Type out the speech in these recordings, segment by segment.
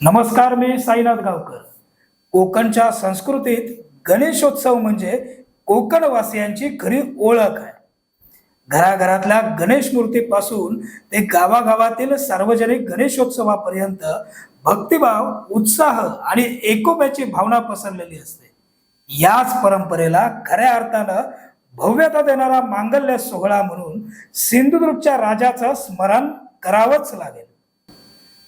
नमस्कार मी साईनाथ गावकर. कोकणच्या संस्कृतीत गणेशोत्सव म्हणजे कोकणवासियांची खरी ओळख आहे. घराघरातल्या गणेश मूर्तीपासून ते गावागावातील सार्वजनिक गणेशोत्सवापर्यंत भक्तिभाव उत्साह आणि एकोप्याची भावना पसरलेली असते. याच परंपरेला खऱ्या अर्थानं भव्यता देणारा मांगल्य सोहळा म्हणून सिंधुदुर्गच्या राजाचं स्मरण करावंच लागेल.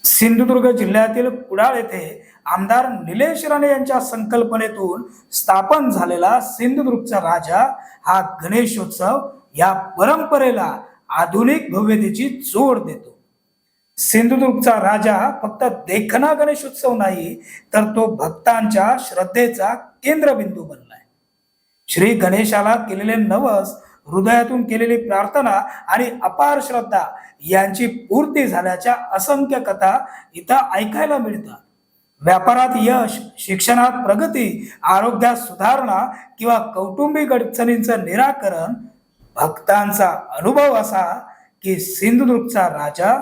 सिंधुदुर्ग जिल्ह्यातील कुडाळ येथे आमदार निलेश राणे यांच्या संकल्पनेतून स्थापन झालेला सिंधुदुर्गचा राजा हा गणेशोत्सव या परंपरेला आधुनिक भव्यतेची जोड देतो. सिंधुदुर्गचा राजा फक्त देखना गणेशोत्सव नाही तर तो भक्तांच्या श्रद्धेचा केंद्रबिंदू बनलाय. श्री गणेशाला केलेले नवस हृदयातून केलेली प्रार्थना आणि अपार श्रद्धा यांची पूर्ती झाल्याच्या असंख्य कथा इथं ऐकायला मिळतात. व्यापारात यश शिक्षणात प्रगती आरोग्यात सुधारणा किंवा कौटुंबिक अडचणींचं निराकरण भक्तांचा अनुभव असा की सिंधुदुर्गचा राजा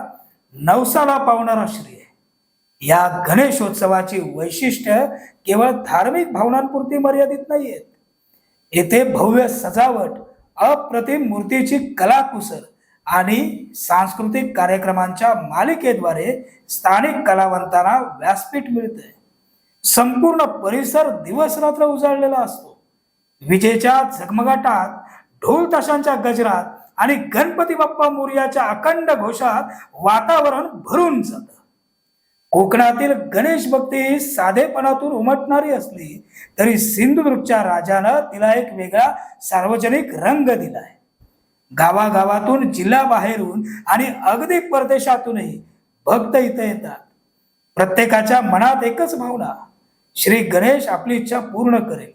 नवसाला पावणारा श्री आहे या गणेशोत्सवाची वैशिष्ट्य केवळ धार्मिक भावनांपुरती मर्यादित नाहीयेत. येथे भव्य सजावट अप्रतिम मूर्तीची कलाकुसर आणि सांस्कृतिक कार्यक्रमांच्या मालिकेद्वारे स्थानिक कलावंतांना व्यासपीठ मिळते संपूर्ण परिसर दिवस रात्र उजाळलेला असतो. विजेच्या झगमगाटात ढोल ताशांच्या गजरात आणि गणपती बाप्पा मोर्याच्या अखंड घोषात वातावरण भरून जातं. कोकणातील गणेश भक्ती ही साधेपणातून उमटणारी असली तरी सिंधुदुर्गच्या राजानं तिला एक वेगळा सार्वजनिक रंग दिलाय. गावागावातून जिल्हा बाहेरून आणि अगदी परदेशातूनही भक्त इथे येतात. प्रत्येकाच्या मनात एकच भावना श्री गणेश आपली इच्छा पूर्ण करेल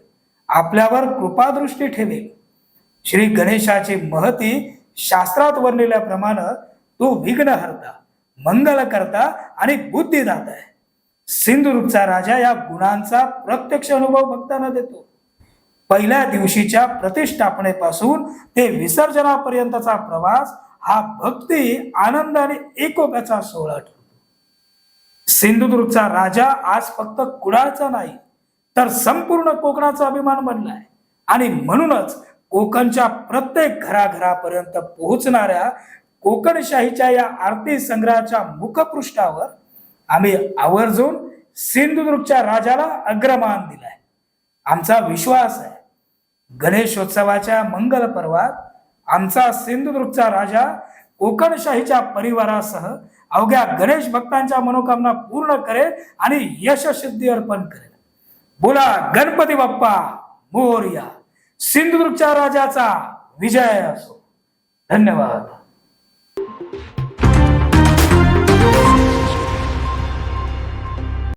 आपल्यावर कृपादृष्टी ठेवेल. श्री गणेशाची महती शास्त्रात वर्णिल्याप्रमाणे तो विघ्न हरता मंगल करता आणि बुद्धिदाता आहे. सिंधुदुर्गचा राजा या गुणांचा प्रत्यक्ष अनुभव भक्तांना देतो. पहिल्या दिवशीच्या प्रतिष्ठापनेपासून ते विसर्जनापर्यंतचा प्रवास हा भक्ती आनंद आणि एकोप्याचा सोहळा ठरतो. सिंधुदुर्गचा राजा आज फक्त कुडाळचा नाही तर संपूर्ण कोकणाचा अभिमान बनलाय. आणि म्हणूनच कोकणच्या प्रत्येक घराघरापर्यंत पोहोचणाऱ्या कोकणशाहीच्या या आरती संग्रहाच्या मुखपृष्ठावर आम्ही आवर्जून सिंधुदुर्गच्या राजाला अग्रमान दिलाय. आमचा विश्वास आहे. गणेशोत्सवाच्या मंगल पर्वात आमचा सिंधुदुर्गचा राजा कोकणशाहीच्या परिवारासह अवघ्या गणेश भक्तांच्या मनोकामना पूर्ण करेल आणि यशसिद्धी अर्पण करेल. बोला गणपती बाप्पा मोरया सिंधुदुर्गच्या राजाचा विजय असो. धन्यवाद.